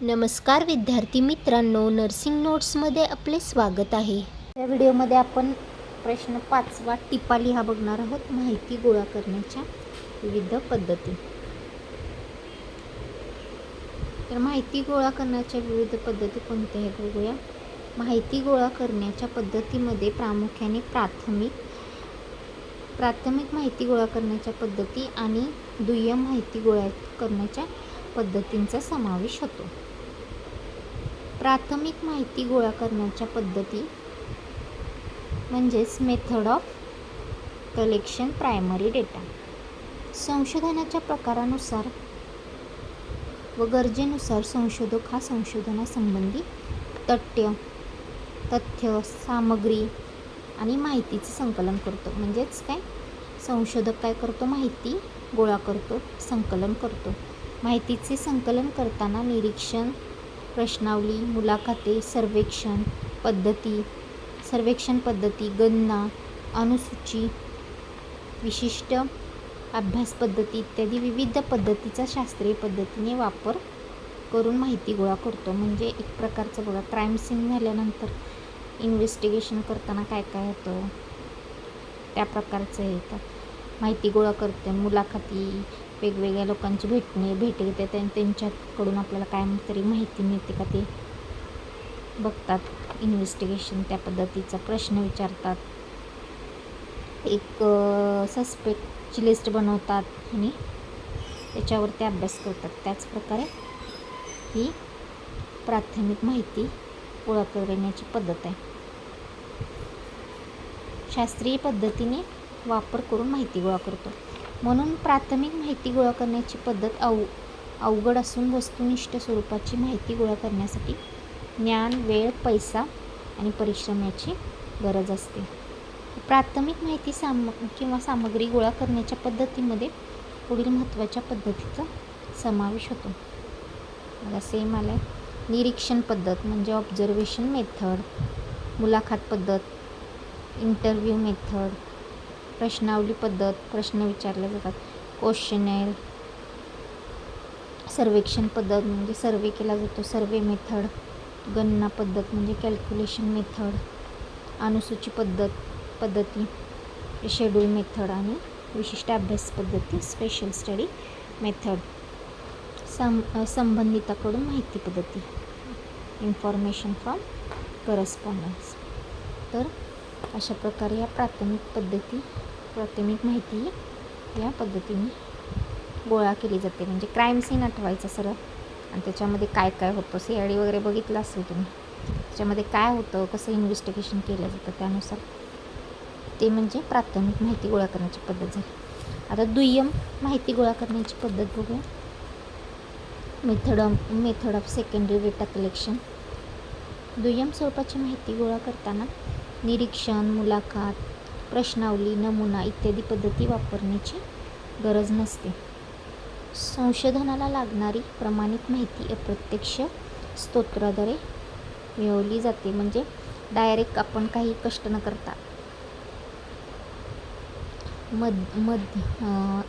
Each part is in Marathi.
नमस्कार विद्यार्थी मित्रांनो नर्सिंग नोट्समध्ये आपले स्वागत आहे. या व्हिडिओमध्ये आपण प्रश्न पाचवा टिपा लिहा बघणार आहोत माहिती गोळा करण्याच्या विविध पद्धती. तर माहिती गोळा करण्याच्या विविध पद्धती कोणत्या आहेत बघूया. माहिती गोळा करण्याच्या पद्धतीमध्ये प्रामुख्याने प्राथमिक प्राथमिक माहिती गोळा करण्याच्या पद्धती आणि दुय्यम माहिती गोळा करण्याच्या पद्धतींचा समावेश होतो. प्राथमिक माहिती गोळा करण्याच्या पद्धती म्हणजेच method of collection primary data संशोधनाच्या प्रकारानुसार व गरजेनुसार संशोधक हा संशोधनासंबंधी तथ्य तथ्य सामग्री आणि माहितीचं संकलन करतो. म्हणजेच काय? संशोधक काय करतो? माहिती गोळा करतो संकलन करतो. माहितीचे संकलन करताना निरीक्षण प्रश्नावली मुलाखते सर्वेक्षण पद्धती सर्वेक्षण पद्धती गणना अनुसूची विशिष्ट अभ्यास पद्धती इत्यादी विविध पद्धतीचा शास्त्रीय पद्धतीने वापर करून माहिती गोळा करतो. म्हणजे एक प्रकारचं बघा क्राईम सीन झाल्यानंतर इन्व्हेस्टिगेशन करताना काय काय होतं? त्या प्रकारचं हे तर माहिती गोळा करते मुलाखती वेगवेगळ्या लोकांची भेटणे भेट घेते. त्यां त्यांच्याकडून आपल्याला काय तरी माहिती मिळते का ते बघतात. इन्व्हेस्टिगेशन त्या पद्धतीचा प्रश्न विचारतात. एक सस्पेक्टची लिस्ट बनवतात आणि त्याच्यावर ते अभ्यास करतात. त्याच प्रकारे ही प्राथमिक माहिती गोळा करण्याची पद्धत आहे. शास्त्रीय पद्धतीने वापर करून माहिती गोळा करतो. म्हणून प्राथमिक माहिती गोळा करण्याची पद्धत अव अवघड असून वस्तुनिष्ठ स्वरूपाची माहिती गोळा करण्यासाठी ज्ञान वेळ पैसा आणि परिश्रम याची गरज असते. प्राथमिक माहिती साम किंवा सामग्री गोळा करण्याच्या पद्धतीमध्ये पुढील महत्त्वाच्या पद्धतीचा समावेश होतो. मला सेम आलं आहे निरीक्षण पद्धत म्हणजे ऑब्झर्वेशन मेथड मुलाखत पद्धत इंटरव्ह्यू मेथड प्रश्नावली पद्धत प्रश्न विचारले जातात. क्वेश्चनेर सर्वेक्षण पद्धत म्हणजे सर्वे केला जातो. Survey method. गणना पद्धत म्हणजे कॅल्क्युलेशन मेथड. अनुसूची पद्धत पद्धती. शेड्यूल मेथड आणि विशिष्ट अभ्यास पद्धती. Special study method. सं संबंधिताकडून माहिती पद्धती. इन्फॉर्मेशन फ्रॉम करस्पॉन्डन्स तर अशा प्रकारे या प्राथमिक पद्धती प्राथमिक माहिती या पद्धतीने गोळा केली जाते. म्हणजे क्राईम सीन आठवायचं सरळ. आणि त्याच्यामध्ये काय काय होतं सी आय डी वगैरे बघितलं असेल तुम्ही. त्याच्यामध्ये काय होतं कसं इन्व्हेस्टिगेशन केलं जातं त्यानुसार. ते म्हणजे प्राथमिक माहिती गोळा करण्याची पद्धत झाली. आता दुय्यम माहिती गोळा करण्याची पद्धत बघूया. Method of method of secondary data collection दुय्यम स्वरूपाची माहिती गोळा करताना निरीक्षण मुलाखत प्रश्नावली नमुना इत्यादी पद्धती वापरण्याची गरज नसते. संशोधनाला लागणारी प्रमाणित माहिती अप्रत्यक्ष स्तोत्राद्वारे मिळवली जाते. म्हणजे डायरेक्ट आपण काही कष्ट न करता. मध मध्य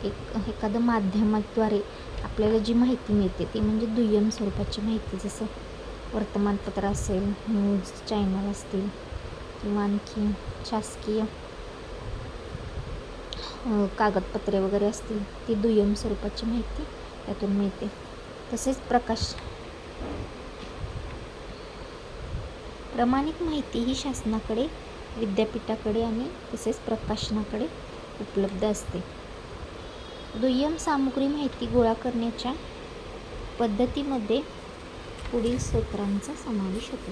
एक एखादं माध्यमाद्वारे आपल्याला जी माहिती मिळते ती म्हणजे दुय्यम स्वरूपाची माहिती. जसं वर्तमानपत्र असेल न्यूज चॅनल असतील किंवा आणखी शासकीय कागदपत्रे वगैरे असतील ती दुय्यम स्वरूपाची माहिती त्यातून मिळते. तसेच प्रकाश. प्रमाणित माहिती ही शासनाकडे विद्यापीठाकडे आणि तसेच प्रकाशनाकडे उपलब्ध असते. दुय्यम सामुग्री माहिती गोळा करण्याच्या पद्धतीमध्ये पुढील स्रोतांचा समावेश होतो.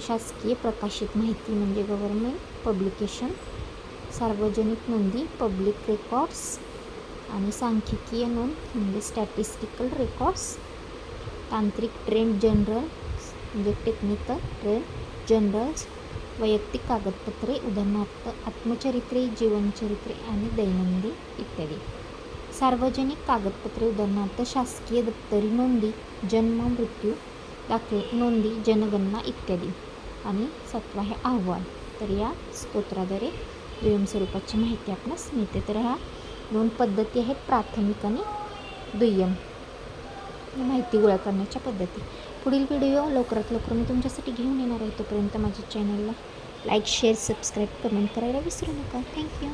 शासकीय प्रकाशित माहिती म्हणजे गव्हर्मेंट पब्लिकेशन सार्वजनिक नोंदी पब्लिक रेकॉर्ड्स आणि सांख्यिकीय नोंद म्हणजे स्टॅटिस्टिकल रेकॉर्ड्स तांत्रिक ट्रेंड जनरल म्हणजे टेक्निकल ट्रेंड जनरल्स वैयक्तिक कागदपत्रे उदाहरणार्थ आत्मचरित्रे जीवनचरित्रे आणि दैनंदिन इत्यादी. सार्वजनिक कागदपत्रे उदाहरणार्थ शासकीय दप्तरी नोंदी जन्म मृत्यू दाखले नोंदी जनगणना इत्यादी. आणि सातवा हे अहवाल. तर या स्तोत्राद्वारे दुय्यम स्वरूपाची माहिती आपणास मिळते. तर ह्या दोन पद्धती आहेत प्राथमिक आणि दुय्यम. माहिती गोळा करण्याच्या पद्धती. पुढील व्हिडिओ लवकरात लवकर मी तुमच्यासाठी घेऊन येणार आहे. तोपर्यंत माझ्या चॅनलला लाईक शेअर सबस्क्राईब कमेंट करायला विसरू नका. थँक्यू